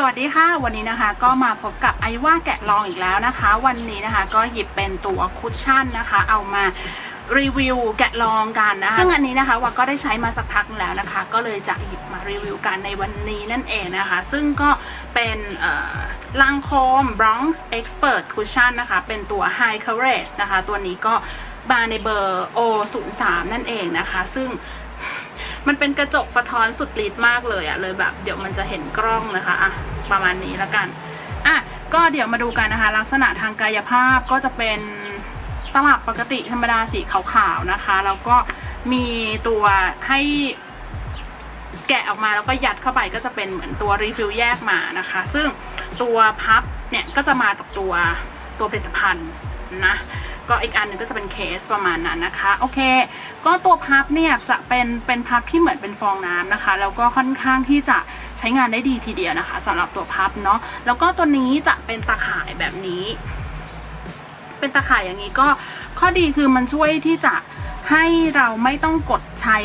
สวัสดีค่ะ วันนี้นะคะก็มาพบกับไอว่าแกะลองอีกแล้วนะคะ วันนี้นะคะก็หยิบเป็นตัวคุชชั่นนะคะ เอามารีวิวแกะลองกันนะคะซึ่งอันนี้นะคะว่าก็ได้ใช้มาสักพักนึงแล้วนะคะ ก็เลยจะหยิบมารีวิวกันในวันนี้นั่นเองนะคะ ซึ่งก็เป็นเอ่อลังโคม Bronx Expert Cushion นะคะ เป็นตัว High Coverage นะคะ ตัวนี้ก็มาในเบอร์ O03 นั่นเองนะคะ ซึ่ง มันเป็นกระจกสะท้อนสุดฤทธิ์มากเลยอะเลยแบบ เดี๋ยวมันจะเห็นกล้องนะคะอะประมาณนี้แล้วกันอะก็เดี๋ยวมาดูกันนะคะ ลักษณะทางกายภาพก็จะเป็นตลับปกติธรรมดาสีขาวๆนะคะ แล้วก็มีตัวให้แกะออกมาแล้วก็ยัดเข้าไปก็จะเป็นเหมือนตัวรีฟิลแยกมานะคะ ซึ่งตัวพับเนี่ยก็จะมากับตัวตัวผลิตภัณฑ์นะ ก็อีกอันหนึ่งก็จะเป็นเคสประมาณนั้นนะคะ โอเค ก็ตัวพับเนี่ยจะเป็นเป็นพับที่เหมือนเป็นฟองน้ำนะคะ แล้วก็ค่อนข้างที่จะใช้งานได้ดีทีเดียวนะคะสำหรับตัวพับเนาะ แล้วก็ตัวนี้จะเป็นตาข่ายแบบนี้ เป็นตาข่ายอย่างนี้ก็ข้อดีคือมันช่วยที่จะให้เราไม่ต้องกดใช้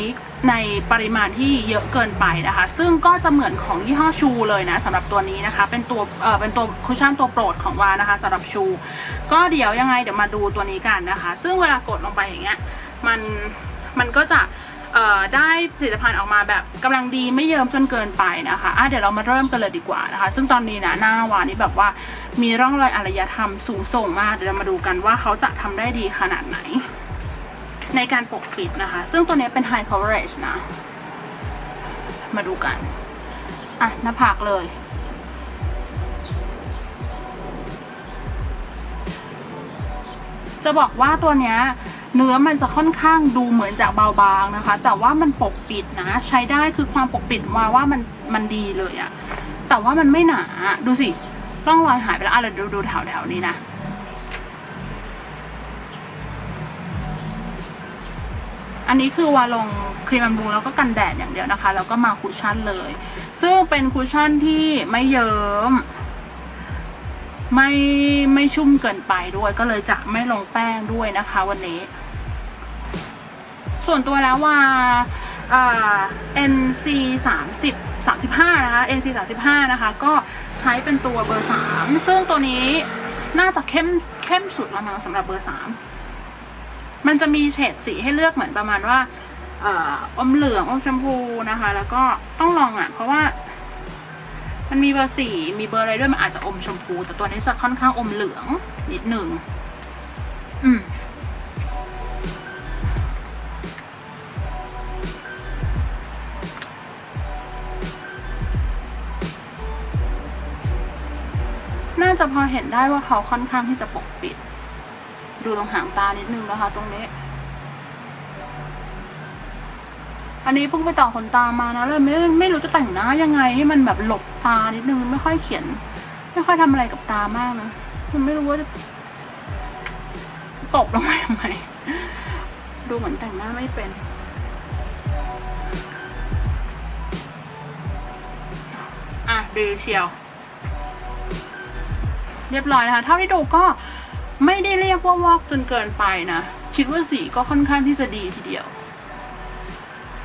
ในปริมาณที่เยอะเกินไปนะคะ ซึ่งก็จะเหมือนของยี่ห้อชูเลยนะสำหรับตัวนี้นะคะ เป็นตัวเออเป็นตัวคุชชั่นตัวโปรดของวานะคะสำหรับชู ก็เดี๋ยวยังไงเดี๋ยวมาดูตัวนี้กันนะคะ ซึ่งเวลากดลงไปอย่างเงี้ยมันมันก็จะเอ่อได้ผลิตภัณฑ์ออกมาแบบกำลังดีไม่เยิ้มจนเกินไปนะคะอะเดี๋ยวเรามาเริ่มกันเลยดีกว่านะคะ ซึ่งตอนนี้นะหน้าวานี่แบบว่ามีร่องรอยอารยธรรมสูงส่งมาก เดี๋ยวเรามาดูกันว่าเขาจะทำได้ดีขนาดไหน ในการปกปิดนะคะ ซึ่งตัวนี้เป็น high coverage นะ มาดูกัน อะ หน้าผากเลยจะบอกว่าตัวเนี้ยเนื้อมันจะค่อนข้างดูเหมือนจะเบาบางนะคะ แต่ว่ามันปกปิดนะ ใช้ได้คือความปกปิดมาว่ามันมันดีเลยอะแต่ว่ามันไม่หนาดูสิร่องรอยหายไปแล้วอะเราดูดูแถวแถวนี้นะ อันนี้คือวาลงครีมบำรุงแล้วก็กันแดดอย่างเดียวนะคะ แล้วก็มาคุชชั่นเลย ซึ่งเป็นคุชชั่นที่ไม่เยิ้มไม่ไม่ชุ่มเกินไปด้วยก็เลยจะไม่ลงแป้งด้วยนะคะวันนี้ ส่วนตัวแล้วว่าอ่า NC 30 35 นะคะ NC 35 นะคะ ก็ใช้เป็นตัวเบอร์ 3 ซึ่งตัวนี้น่าจะเข้มเข้มสุดแล้วมั้งสำหรับเบอร์ 3 มันจะมีเฉดสีให้เลือกเหมือนประมาณว่าอมเหลืองอมชมพูนะคะ แล้วก็ต้องลองอะ เพราะว่า มันมีเบอร์สี่มีเบอร์อะไรด้วยมันอาจจะอมชมพู แต่ตัวนี้จะค่อนข้างอมเหลืองนิดหนึ่งอืมน่าจะพอเห็นได้ว่าเขาค่อนข้างที่จะปกปิด ดูตรงหางตานิดนึงนะคะ ตรงนี้ อันนี้เพิ่งไปต่อขนตามานะเลยไม่ไม่รู้จะแต่งหน้ายังไงให้มันแบบหลบตานิดนึงไม่ค่อยเขียน ไม่ค่อยทำอะไรกับตามากนะมันไม่รู้ว่าจะตบลงมายังไงดูเหมือนแต่งหน้าไม่เป็นอะดีเชียว เรียบร้อยนะคะ เท่าที่ดูก็ ไม่ได้เรียกว่าวอกจนเกินไปนะ คิดว่าสีก็ค่อนข้างที่จะดีทีเดียว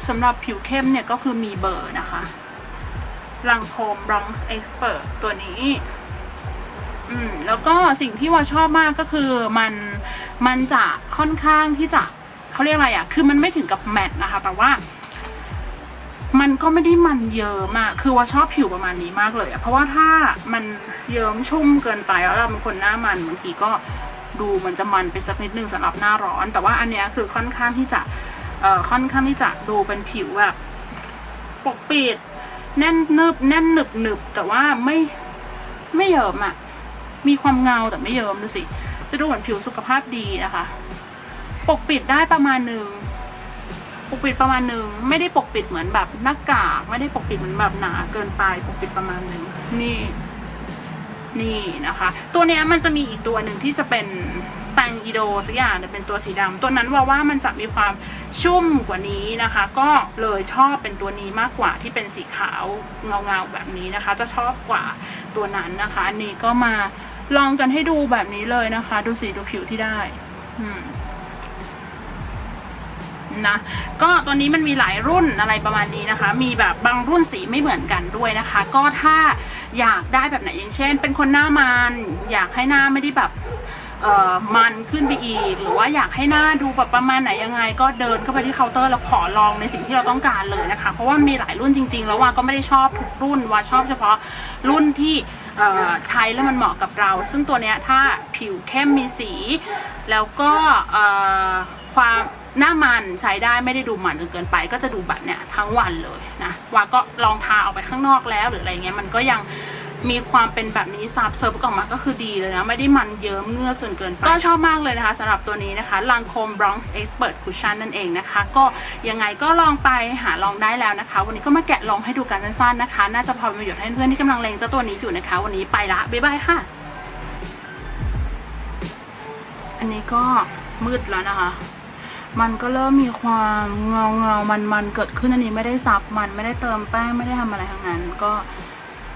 สำหรับผิวเข้มเนี่ยก็คือมีเบอร์นะคะรังโคม Bronx Expert ตัวนี้ อืม แล้วก็สิ่งที่ว่าชอบมากก็คือมันมันจะค่อนข้างที่จะเขาเรียกอะไรอะ่ะ คือมันไม่ถึงกับแมตต์นะคะ แต่ว่า มันก็ไม่ได้มันเยิ้มอะคือว่าชอบผิวประมาณนี้มากเลยอะเพราะว่าถ้ามันเยิ้มชุ่มเกินไปแล้วเราเป็นคนหน้ามันบางทีก็ดูมันจะมันไปสักนิดนึงสำหรับหน้าร้อน แต่ว่าอันเนี้ยคือค่อนข้างที่จะเอ่อค่อนข้างที่จะดูเป็นผิวแบบปกปิดแน่นนึบแน่นหนึบหนึบแต่ว่าไม่ไม่เยิ้มอะมีความเงาแต่ไม่เยิ้มดูสิ จะดูเหมือนผิวสุขภาพดีนะคะ ปกปิดได้ประมาณหนึ่ง ปกปิดประมาณหนึ่งไม่ได้ปกปิดเหมือนแบบหน้ากาก ไม่ได้ปกปิดเหมือนแบบหนาเกินไปปกปิดประมาณหนึ่งนี่นี่นะคะ ตัวนี้มันจะมีอีกตัวหนึ่งที่จะเป็นแตงอีโดสักอย่างเนี่ยเป็นตัวสีดำตัวนั้นว่าว่ามันจะมีความชุ่มกว่านี้นะคะ ก็เลยชอบเป็นตัวนี้มากกว่าที่เป็นสีขาวเงาเงาๆแบบนี้นะคะ จะชอบกว่าตัวนั้นนะคะอันนี้ก็มาลองกันให้ดูแบบนี้เลยนะคะ ดูสีดูผิวที่ได้ อืม นะ ก็ตัวนี้มันมีหลายรุ่นอะไรประมาณนี้นะคะ มีแบบบางรุ่นสีไม่เหมือนกันด้วยนะคะ ก็ถ้าอยากได้แบบไหนอย่างเช่น เป็นคนหน้ามันอยากให้หน้าไม่ได้แบบมันขึ้นไปอีก หรือว่าอยากให้หน้าดูแบบประมาณไหนยังไง ก็เดินเข้าไปที่เคาน์เตอร์แล้วขอลองในสิ่งที่เราต้องการเลยนะคะ เพราะว่ามีหลายรุ่นจริง ๆ แล้วว่าก็ไม่ได้ชอบทุกรุ่นว่าชอบเฉพาะรุ่นที่ใช้แล้วมันเหมาะกับเรา ซึ่งตัวเนี้ยถ้าผิวเข้มมีสี แล้วก็ความ หน้ามันใช้ได้ไม่ได้ดูมันจนเกินไป ก็จะดูแบบเนี้ยทั้งวันเลยนะว่าก็ลองทาออกไปข้างนอกแล้วหรืออะไรเงี้ยมันก็ยังมีความเป็นแบบนี้ซับเซิร์ฟออกมาก็คือดีเลยนะ ไม่ได้มันเยิ้มเงือกจนเกินไป ก็ชอบมากเลยนะคะสำหรับตัวนี้นะคะลังโคม Bronx Expert Cushion นั่นเองนะคะ ก็ยังไงก็ลองไปหาลองได้แล้วนะคะ วันนี้ก็มาแกะลองให้ดูกันสั้นๆนะคะ น่าจะพอเป็นประโยชน์ให้เพื่อนที่กำลังเลงเจ้าตัวนี้อยู่นะคะ วันนี้ไปละบ๊ายบายค่ะ อันนี้ก็มืดแล้วนะคะ มันก็เริ่มมีความเงาเงามันมันเกิดขึ้นอันนี้ไม่ได้ซับมันไม่ได้เติมแป้งไม่ได้ทำอะไรทั้งนั้นก็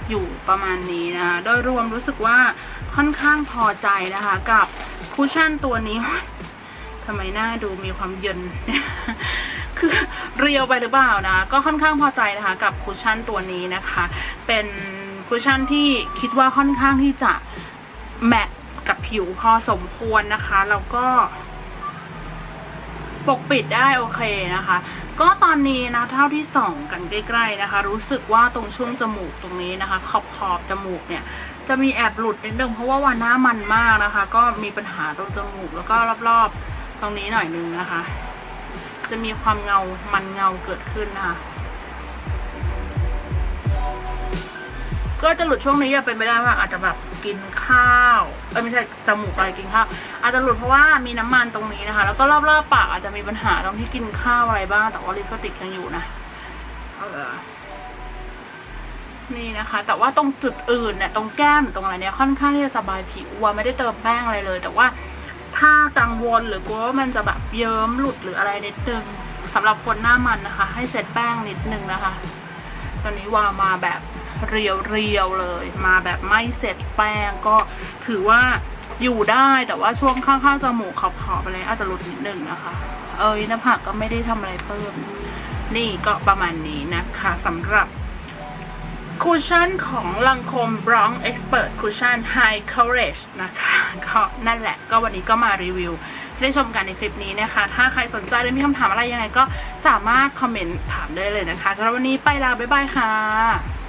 อยู่ประมาณนี้นะคะโดยรวมรู้สึกว่าค่อนข้างพอใจนะคะกับคุชชั่นตัวนี้ทำไมหน้าดูมีความเย็นคือเรียวไปหรือเปล่านะก็ค่อนข้างพอใจนะคะกับคุชชั่นตัวนี้นะคะ เป็นคุชชั่นที่คิดว่าค่อนข้างที่จะแมทกับผิวพอสมควรนะคะแล้วก็ ปกปิดได้โอเคนะคะ ก็ตอนนี้นะเท่าที่ส่องกันใกล้ๆนะคะ รู้สึกว่าตรงช่วงจมูกตรงนี้นะคะ ขอบขอบจมูกเนี่ยจะมีแอบหลุดนิดนึงเพราะว่าวันหน้ามันมากนะคะ ก็มีปัญหาตรงจมูกแล้วก็รอบๆตรงนี้หน่อยนึงนะคะ จะมีความเงามันเงาเกิดขึ้นนะคะก็จะหลุดช่วงนี้อย่าเป็นไปได้ว่าอาจจะแบบ กินข้าวเอ้ยไม่ใช่จมูกอะไรกินข้าวอาจจะหลุดเพราะว่ามีน้ำมันตรงนี้นะคะ แล้วก็รอบๆปากอาจจะมีปัญหาตรงที่กินข้าวอะไรบ้างแต่ว่าลิปสติกยังอยู่นะเออนี่นะคะ แต่ว่าตรงจุดอื่นเนี่ยตรงแก้มตรงอะไรเนี่ยค่อนข้างที่จะสบายผิวว่าไม่ได้เติมแป้งอะไรเลย แต่ว่าถ้ากังวลหรือกลัวว่ามันจะแบบเยิ้มหลุดหรืออะไรนิดนึงสำหรับคนหน้ามันนะคะ ให้เซตแป้งนิดนึงนะคะ ตอนนี้ว่ามาแบบเรียวเรียวๆเลย มาแบบไม่เสร็จแป้งก็ถือว่าอยู่ได้แต่ว่าช่วงข้างๆจมูกขอบๆอะไรอาจจะหลุดนิดนึงนะคะ เอ้ยหน้าผากก็ไม่ได้ทำอะไรเพิ่ม นี่ก็ประมาณนี้นะคะสำหรับคุชชั่นของลังคม Bronx Expert Cushion High Coverage นะคะ ก็นั่นแหละก็วันนี้ก็มารีวิว ได้ชมกันในคลิปนี้นะคะ ถ้าใครสนใจหรือมีคำถามอะไรยังไงก็สามารถคอมเมนต์ถามได้เลยนะคะสำหรับวันนี้ไปลาบ๊ายบายค่ะ